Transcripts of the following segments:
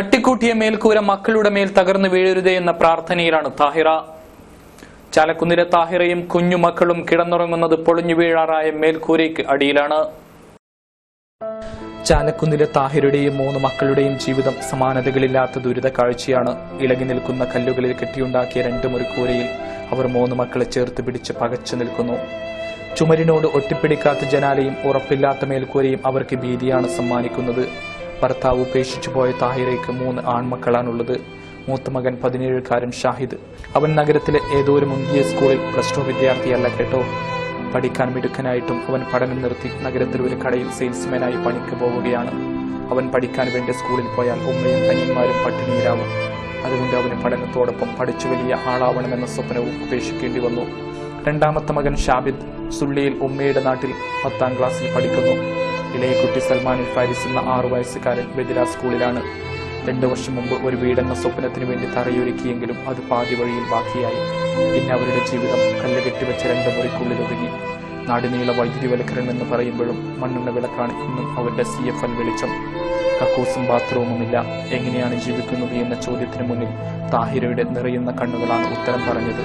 തട്ടിക്കൂട്ടിയ മേൽക്കൂര മക്കളുടെ മേൽ തകർന്നു വീഴരുതേ എന്ന പ്രാർത്ഥനയിലാണ് താഹിറ. ചാലക്കുന്നിലെ താഹിറയും കുഞ്ഞുമക്കളും കിടന്നുറങ്ങുന്നത് പൊളിഞ്ഞു വീഴാറായ മേൽക്കൂരയ്ക്ക് അടിയിലാണ്. ചാലക്കുന്നിലെ താഹിറുടെയും മൂന്ന് മക്കളുടെയും ജീവിതം സമാനതകളില്ലാത്ത ദുരിത കാഴ്ചയാണ് ഇളകി നിൽക്കുന്ന കല്ലുകളിൽ കെട്ടിയുണ്ടാക്കിയ രണ്ട് മുറിക്കൂരയിൽ അവർ മൂന്ന് മക്കളെ ചേർത്ത് പിടിച്ച് പകച്ചു നിൽക്കുന്നു. ചുമരിനോട് ഒട്ടിപ്പിടിക്കാത്ത ജനാലയും ഉറപ്പില്ലാത്ത മേൽക്കൂരയും അവർക്ക് ഭീതിയാണ് സമ്മാനിക്കുന്നത്. ഭർത്താവ് ഉപേക്ഷിച്ചു പോയ താഹിറയ്ക്ക് മൂന്ന് ആൺമക്കളാണുള്ളത്. മൂത്ത മകൻ പതിനേഴുകാരൻ ഷാഹിദ്. അവൻ നഗരത്തിലെ ഏതോ ഒരു മുന്തിയ സ്കൂളിൽ പ്ലസ് ടു വിദ്യാർത്ഥിയല്ല കേട്ടോ. പഠിക്കാൻ മിടുക്കനായിട്ടും അവൻ പഠനം നിർത്തി നഗരത്തിൽ ഒരു കടയിൽ സെയിൽസ്മാനായി പണിക്ക് പോവുകയാണ്. അവൻ പഠിക്കാൻ വേണ്ടി സ്കൂളിൽ പോയാൽ ഉമ്മയും അനിയന്മാരും പട്ടിണിയിലാവും. അതുകൊണ്ട് അവന് പഠനത്തോടൊപ്പം പഠിച്ചു വലിയ ആളാവണമെന്ന സ്വപ്നവും ഉപേക്ഷിക്കേണ്ടി വന്നു. രണ്ടാമത്തെ മകൻ ഷാബിദ് സുള്ളിയിൽ ഉമ്മയുടെ നാട്ടിൽ പത്താം ക്ലാസ്സിൽ പഠിക്കുന്നു. ഇളയ കുട്ടി സൽമാൻ ഫാരിസ് എന്ന ആറു വയസ്സുകാരൻ ബദിര സ്കൂളിലാണ്. രണ്ടു വർഷം മുമ്പ് ഒരു വീടെന്ന സ്വപ്നത്തിന് വേണ്ടി തറയൊരുക്കിയെങ്കിലും അത് പാതി വഴിയിൽ ബാക്കിയായി. പിന്നെ അവരുടെ ജീവിതം കല്ല് കെട്ടിവെച്ച രണ്ട് മുറിക്കുള്ളിൽ ഒതുങ്ങി. നാടിനീള വൈദ്യുതി വൽക്കരണം എന്ന് പറയുമ്പോഴും മണ്ണെണ്ണ വിളക്കാണ് ഇന്നും അവരുടെ സി എഫ് എൽ വെളിച്ചം. കക്കൂസും ബാത്റൂമുമില്ല. എങ്ങനെയാണ് ജീവിക്കുന്നത് എന്ന ചോദ്യത്തിന് മുന്നിൽ താഹിരയുടെ നിറയുന്ന കണ്ണുകളാണ് ഉത്തരം പറഞ്ഞത്.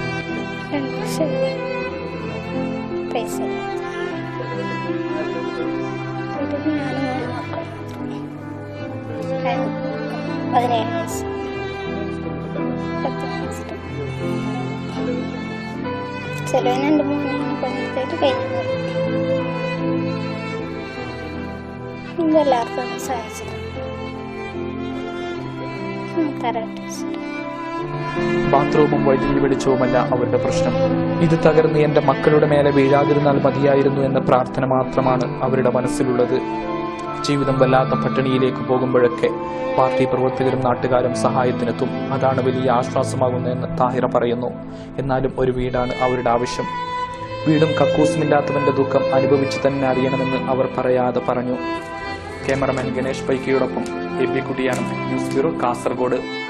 ബാത്റൂമും വൈദ്യുതി വെളിച്ചവുമല്ല അവരുടെ പ്രശ്നം. ഇത് തകർന്ന് എന്റെ മക്കളുടെ മേലെ വീഴാതിരുന്നാൽ മതിയായിരുന്നു എന്ന പ്രാർത്ഥന മാത്രമാണ് അവരുടെ മനസ്സിലുള്ളത്. ജീവിതം വല്ലാത്ത പട്ടിണിയിലേക്ക് പോകുമ്പോഴൊക്കെ പാർട്ടി പ്രവർത്തകരും നാട്ടുകാരും സഹായത്തിനെത്തും. അതാണ് വലിയ ആശ്വാസമാകുന്നതെന്ന് താഹിറ പറയുന്നു. എന്നാലും ഒരു വീടാണ് അവരുടെ ആവശ്യം. വീടും കക്കൂസുമില്ലാത്തവന്റെ ദുഃഖം അനുഭവിച്ചു തന്നെ അറിയണമെന്ന് അവർ പറയാതെ പറഞ്ഞു. ക്യാമറമാൻ ഗണേഷ് പൈക്കിയോടൊപ്പം എ പി കുട്ടിയാണ് ന്യൂസ് ബ്യൂറോ കാസർഗോഡ്.